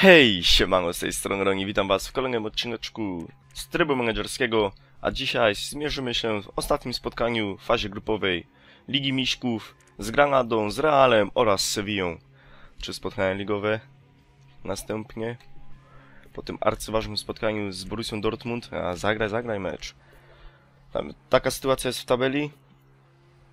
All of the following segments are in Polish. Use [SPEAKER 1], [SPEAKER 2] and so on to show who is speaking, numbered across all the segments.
[SPEAKER 1] Hej, siemano, z tej strony Roni, witam was w kolejnym odcineczku z trybu menedżerskiego, a dzisiaj zmierzymy się w ostatnim spotkaniu w fazie grupowej Ligi Miśków z Granadą, z Realem oraz Sevillą. Trzy spotkania ligowe, następnie po tym arcyważnym spotkaniu z Borussią Dortmund, a zagraj, zagraj mecz. Tam, taka sytuacja jest w tabeli,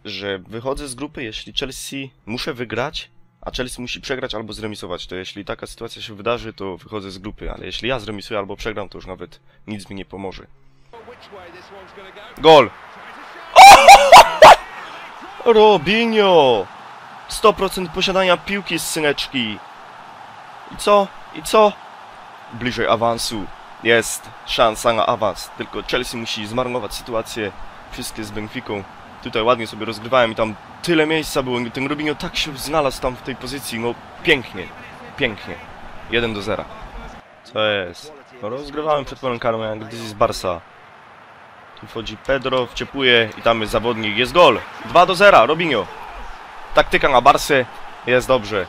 [SPEAKER 1] że wychodzę z grupy, jeśli Chelsea muszę wygrać, a Chelsea musi przegrać albo zremisować, to jeśli taka sytuacja się wydarzy, to wychodzę z grupy, ale jeśli ja zremisuję albo przegram, to już nawet nic mi nie pomoże. Gol! Robinho! 100% posiadania piłki z syneczki. I co? I co? Bliżej awansu. Jest szansa na awans, tylko Chelsea musi zmarnować sytuację. Wszystkie z Benficą. Tutaj ładnie sobie rozgrywałem i tam tyle miejsca było. Ten Robinho tak się znalazł tam w tej pozycji. No pięknie, pięknie. 1 do 0. Co jest? No rozgrywałem przed polem jak gdzieś z Barsa. Tu wchodzi Pedro, wciepuje i tam jest zawodnik. Jest gol! 2 do 0, Robinho. Taktyka na Barsę. Jest dobrze.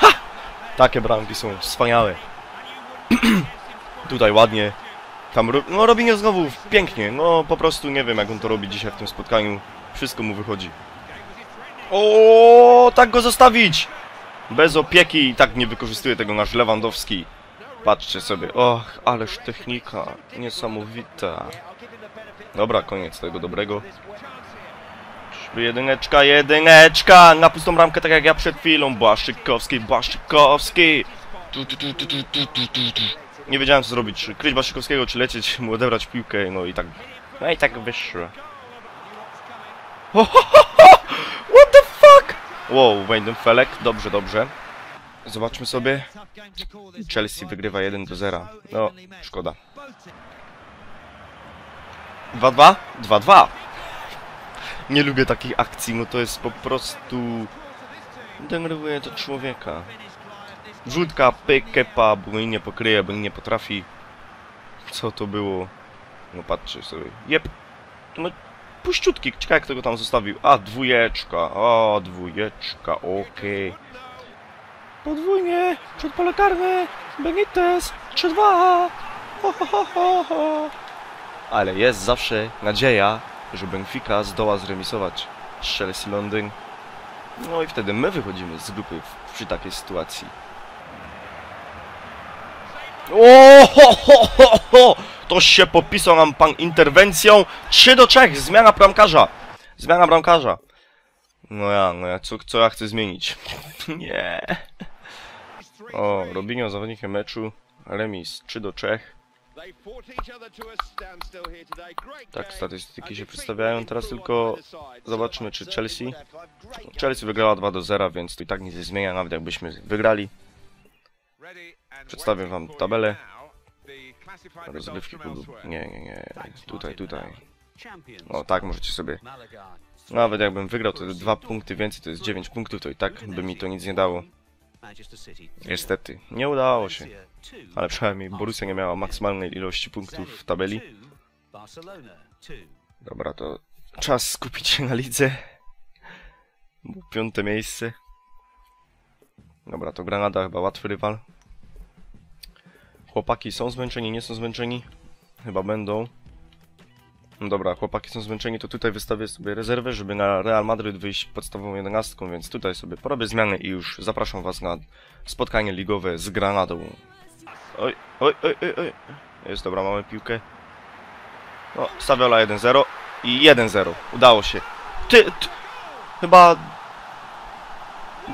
[SPEAKER 1] Ha! Takie bramki są wspaniałe. Tutaj ładnie. Tam ro no Robinio znowu pięknie, no po prostu nie wiem jak on to robi dzisiaj w tym spotkaniu. Wszystko mu wychodzi. O, tak go zostawić! Bez opieki i tak nie wykorzystuje tego nasz Lewandowski. Patrzcie sobie, och, ależ technika, niesamowita. Dobra, koniec tego dobrego. Jedyneczka, jedyneczka, na pustą ramkę tak jak ja przed chwilą. Błaszczykowski, Błaszczykowski. Tu, tu, tu, tu, tu, tu, tu, tu. Nie wiedziałem co zrobić, czy kryć Błaszczykowskiego, czy lecieć, mu odebrać piłkę, no i tak... No i tak wyszło. What the fuck? Wow, Weidenfelek, dobrze, dobrze. Zobaczmy sobie. Chelsea wygrywa 1 do 0. No, szkoda. 2-2? 2-2. Nie lubię takich akcji, no to jest po prostu... Denerwuje to człowieka. Wrzutka, pyk, kepa, mnie nie pokryje, bo nie potrafi. Co to było? No patrzcie sobie. Jep. No, puściutki. Ciekawe kto go tam zostawił. A, dwójeczka. O, dwójeczka, okej. Podwójnie. Przed pole karne. Benitez. 3-2. Ho, ho, ho, ho. Ale jest zawsze nadzieja, że Benfica zdoła zremisować Chelsea Londyn. No i wtedy my wychodzimy z grupy przy takiej sytuacji. O, ho, ho, ho, ho! Toż się popisał nam pan interwencją. 3 do 3, zmiana bramkarza. Zmiana bramkarza. No ja, no ja, co, co ja chcę zmienić? Nie. O, Robinho zawodnikiem meczu. Remis 3 do 3. Tak, statystyki się przedstawiają. Teraz tylko zobaczmy, czy Chelsea... Chelsea wygrała 2 do 0, więc to i tak nic nie zmienia, nawet jakbyśmy wygrali.
[SPEAKER 2] Przedstawię wam tabelę.
[SPEAKER 1] Rozgrywki klubu. Nie, nie, nie. Tutaj, tutaj.
[SPEAKER 2] O,
[SPEAKER 1] tak możecie sobie... Nawet jakbym wygrał te dwa punkty więcej, to jest 9 punktów, to i tak by mi to nic nie dało. Niestety, nie udało się. Ale przynajmniej Borussia nie miała maksymalnej ilości punktów w tabeli. Dobra, to czas skupić się na lidze. Piąte miejsce. Dobra, to Granada chyba łatwy rywal. Chłopaki są zmęczeni, nie są zmęczeni? Chyba będą. No dobra, chłopaki są zmęczeni, to tutaj wystawię sobie rezerwę, żeby na Real Madryt wyjść podstawową jedenastką, więc tutaj sobie porobię zmiany i już zapraszam was na spotkanie ligowe z Granadą. Oj, oj, oj, oj, oj. Jest, dobra, mamy piłkę. No, Saviola 1-0 i 1-0. Udało się. Ty, ty, chyba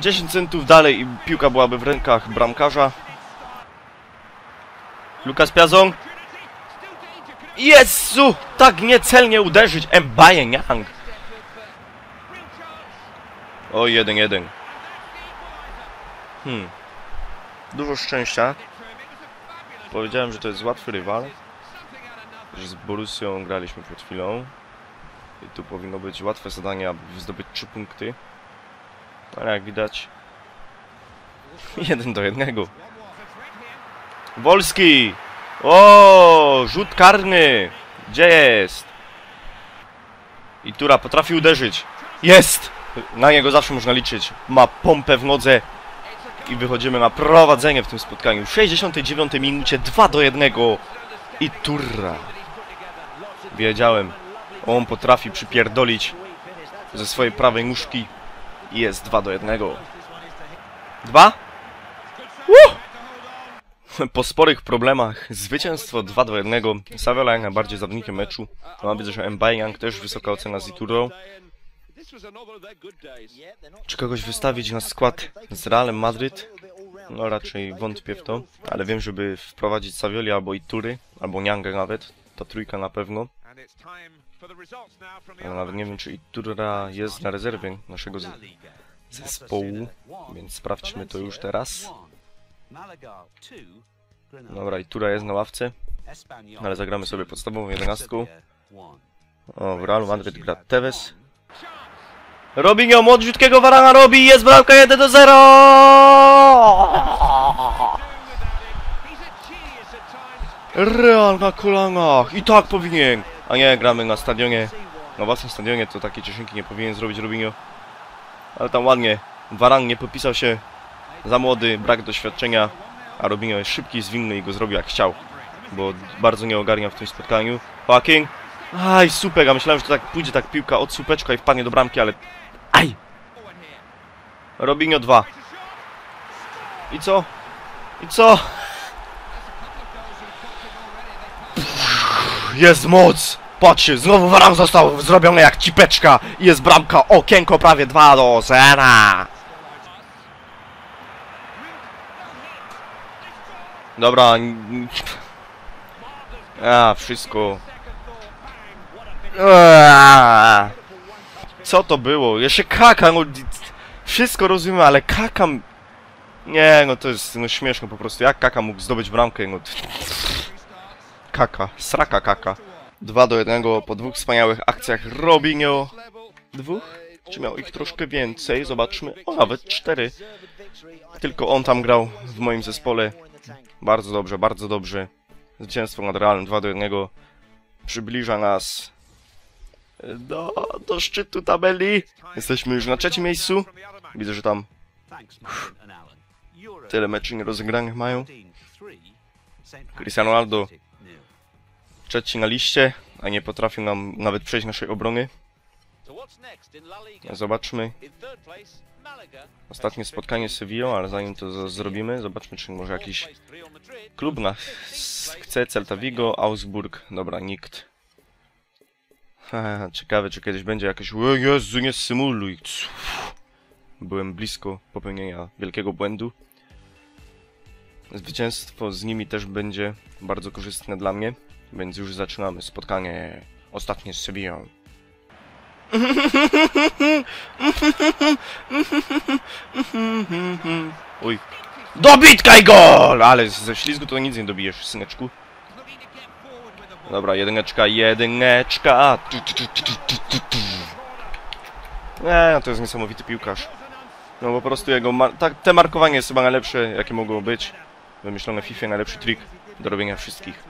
[SPEAKER 1] 10 centów dalej i piłka byłaby w rękach bramkarza. Lukas Piazon. Jezu! Tak niecelnie uderzyć! Mbaye Niang. O, 1-1. Hmm. Dużo szczęścia. Powiedziałem, że to jest łatwy rywal. Że z Borussią graliśmy przed chwilą. I tu powinno być łatwe zadanie, aby zdobyć 3 punkty. Ale jak widać... jeden do jednego. Wolski! O, rzut karny! Gdzie jest? I Tura potrafi uderzyć. Jest! Na niego zawsze można liczyć. Ma pompę w nodze. i wychodzimy na prowadzenie w tym spotkaniu. W 69 minucie 2 do 1 i turra. Wiedziałem, on potrafi przypierdolić ze swojej prawej nóżki i jest 2 do 1. 2? Po sporych problemach zwycięstwo 2 do 1. Saviola jak najbardziej zawodnikiem meczu. Mam widzę, że Mbayang też wysoka ocena z Iturą. Czy kogoś wystawić na skład z Realem Madryt? No raczej wątpię w to, ale wiem, żeby wprowadzić Savioli albo Itury, albo Niangę nawet, ta trójka na pewno. Ale nawet nie wiem, czy Itura jest na rezerwie naszego zespołu, więc sprawdźmy to już teraz. Dobra, Itura jest na ławce, ale zagramy sobie podstawową jedenastką. O, w Realu Madryt gra Tevez. Robinho młodziutkiego Varana robi, jest bramka 1 do 0! Real na kolanach i tak powinien! A nie, gramy na stadionie, na własnym stadionie, to takie cieszynki nie powinien zrobić Robinho. Ale tam ładnie, Varan nie popisał się za młody, brak doświadczenia, a Robinho jest szybki, zwinny i go zrobił jak chciał. Bo bardzo nie ogarniał w tym spotkaniu. Fucking! Aj, super, a myślałem, że to tak pójdzie tak piłka od słupeczka i wpadnie do bramki, ale... Aj! Robinho 2. I co? I co? Jest moc! Patrzcie, znowu Varan został zrobiony jak cipeczka i jest bramka, okienko prawie 2 do 0. Dobra. A, wszystko. Eee. Co to było? Jeszcze kaka, no... Wszystko rozumiem, ale kakam... Nie, no to jest no śmieszne po prostu. Jak kaka mógł zdobyć bramkę? No... Kaka. Sraka kaka. 2 do 1 po dwóch wspaniałych akcjach Robinho. Dwóch? Czy miał ich troszkę więcej? Zobaczmy. O, nawet cztery. Tylko on tam grał w moim zespole. Bardzo dobrze, bardzo dobrze. Zwycięstwo nad Realem 2 do 1 przybliża nas do, do szczytu tabeli. Jesteśmy już na trzecim miejscu. Widzę, że tam tyle meczy nierozegranych mają. Cristiano Ronaldo trzeci na liście, a nie potrafił nam nawet przejść naszej obrony. Zobaczmy. Ostatnie spotkanie z Sevillą, ale zanim to zrobimy, zobaczmy, czy może jakiś klub nas chce. Celta Vigo, Augsburg. Dobra, nikt. Ciekawe, czy kiedyś będzie jakieś... O Jezu, nie symuluj! Byłem blisko popełnienia wielkiego błędu. Zwycięstwo z nimi też będzie bardzo korzystne dla mnie, więc już zaczynamy spotkanie ostatnie z Sevillą. Uj. Dobitka i gol! Ale ze ślizgu to nic nie dobijesz, syneczku. Dobra, jedyneczka, jedyneczka. Tu. Nie, no to jest niesamowity piłkarz. No po prostu jego, mar tak, te markowanie jest chyba najlepsze, jakie mogło być. Wymyślone w FIFA, najlepszy trik do robienia wszystkich.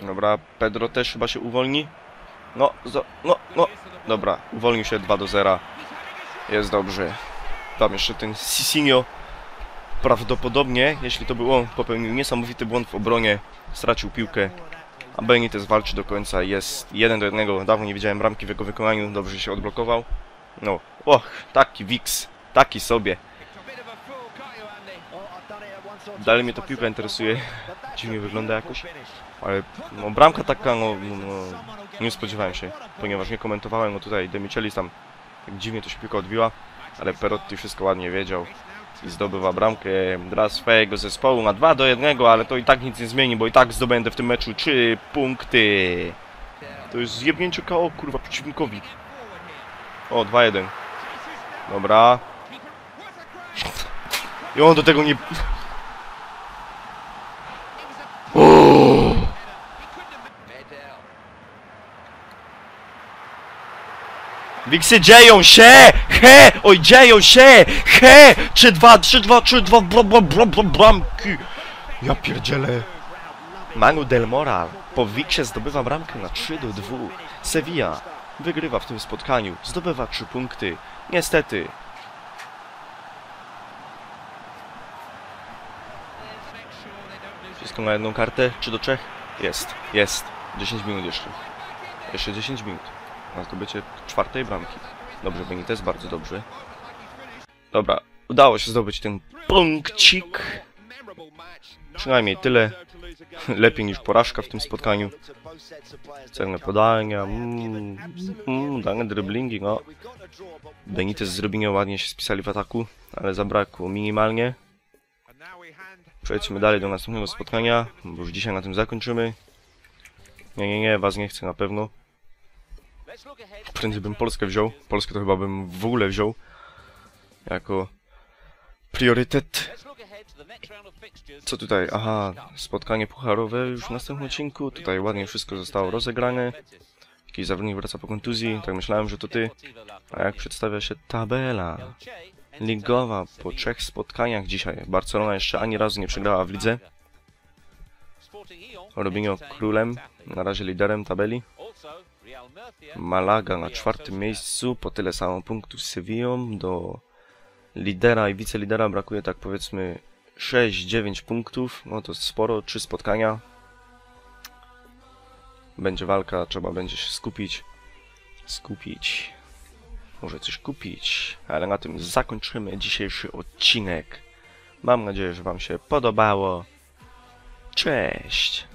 [SPEAKER 1] Dobra, Pedro też chyba się uwolni. No, no, no. Dobra, uwolnił się 2 do 0. Jest dobrze. Tam jeszcze ten Sisinio. Prawdopodobnie, jeśli to był on, popełnił niesamowity błąd w obronie. Stracił piłkę. A Benitez walczy do końca. Jest 1 do 1. Dawno nie widziałem bramki w jego wykonaniu. Dobrze się odblokował. No, och, taki Wix. Taki sobie. Dalej mnie to piłka interesuje. Dziwnie wygląda jakoś. Ale no, bramka taka, no, no, no nie spodziewałem się, ponieważ nie komentowałem, no tutaj Demichelis tam tak dziwnie to się piłka odbiła, ale Perotti wszystko ładnie wiedział i zdobywa bramkę dla swojego zespołu na 2 do 1, ale to i tak nic nie zmieni, bo i tak zdobędę w tym meczu 3 punkty. To jest zjebnięcie KO, kurwa, przeciwnikowi. O, 2-1. Dobra. I on do tego nie... Wiksy dzieją się! He! Oj, dzieją się! He! 3-2, 3-2, 3-2, bram, bram, bram, bram, bramki! Ja pierdzielę. Manu Del Moral po Wiksie zdobywa bramkę na 3 do 2. Sevilla wygrywa w tym spotkaniu, zdobywa 3 punkty. Niestety. Wszystko na jedną kartę, czy do trzech? Jest, jest. 10 minut jeszcze. Jeszcze 10 minut. Na zdobycie czwartej bramki. Dobrze, Benitez, bardzo dobrze. Dobra, udało się zdobyć ten punkcik. Przynajmniej tyle. Lepiej niż porażka w tym spotkaniu. Celne podania, mm, mm, dane driblingi, no. Benitez z ładnie się spisali w ataku, ale zabrakło minimalnie. Przejdźmy dalej do następnego spotkania, bo już dzisiaj na tym zakończymy. Nie, nie, nie, was nie chcę na pewno. Prędzej bym Polskę wziął. Polskę to chyba bym w ogóle wziął. Jako priorytet. Co tutaj? Aha, spotkanie pucharowe już w następnym odcinku. Tutaj ładnie wszystko zostało rozegrane. Jakiś zawodnik wraca po kontuzji, tak myślałem, że to ty. A jak przedstawia się tabela ligowa po trzech spotkaniach dzisiaj? Barcelona jeszcze ani razu nie przegrała w lidze. Robinho królem, na razie liderem tabeli. Malaga na czwartym miejscu, po tyle samo punktów z Sevillą. Do lidera i wicelidera brakuje tak powiedzmy 6-9 punktów. No to sporo, trzy spotkania. Będzie walka, trzeba będzie się skupić. Skupić. Może coś kupić. Ale na tym zakończymy dzisiejszy odcinek. Mam nadzieję, że Wam się podobało. Cześć!